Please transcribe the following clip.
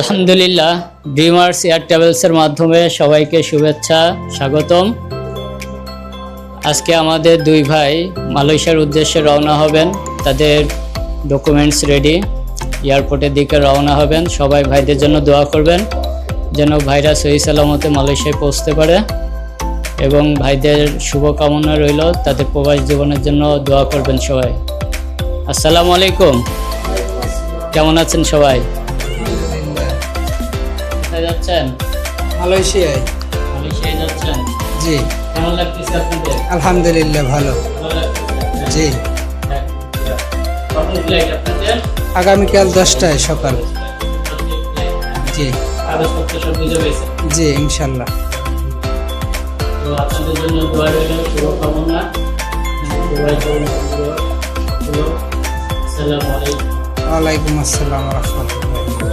আলহামদুলিল্লাহ dreamers air ট্রাভেলসের মাধ্যমে সবাইকে শুভেচ্ছা, স্বাগতম। আজকে আমাদের দুই ভাই মালয়েশিয়ার উদ্দেশ্যে রওনা হবেন, তাদের ডকুমেন্টস রেডি এয়ারপোর্টের দিকে রওনা হবেন। সবাই ভাইদের জন্য দোয়া করবেন, যেন ভাইরা সহি সালামতে মালয়েশিয়ায় পৌঁছতে পারে। এবং ভাইদের শুভকামনা রইল, তাদের প্রবাস জীবনের জন্য দোয়া করবেন সবাই। আসসালামু আলাইকুম। কেমন আছেন সবাই? যাচ্ছেন? মালয়েশিয়ায়। মালয়েশিয়ায় যাচ্ছেন? জি। কেমন লাগতেছে আপনাদের? আলহামদুলিল্লাহ ভালো। জি। কখন ফ্লাইট আপনাদের? আগামীকাল দশটায় সকাল। জি। কাগজপত্র সব বুঝে পেয়েছে জি ইনশাল্লাহ। তো আপনাদের জন্য দোয়া রইল শুভকামনা। সবাই আসসালামু আলাইকুম। ওয়ালাইকুম আসসালাম রহমতুল্লাহ।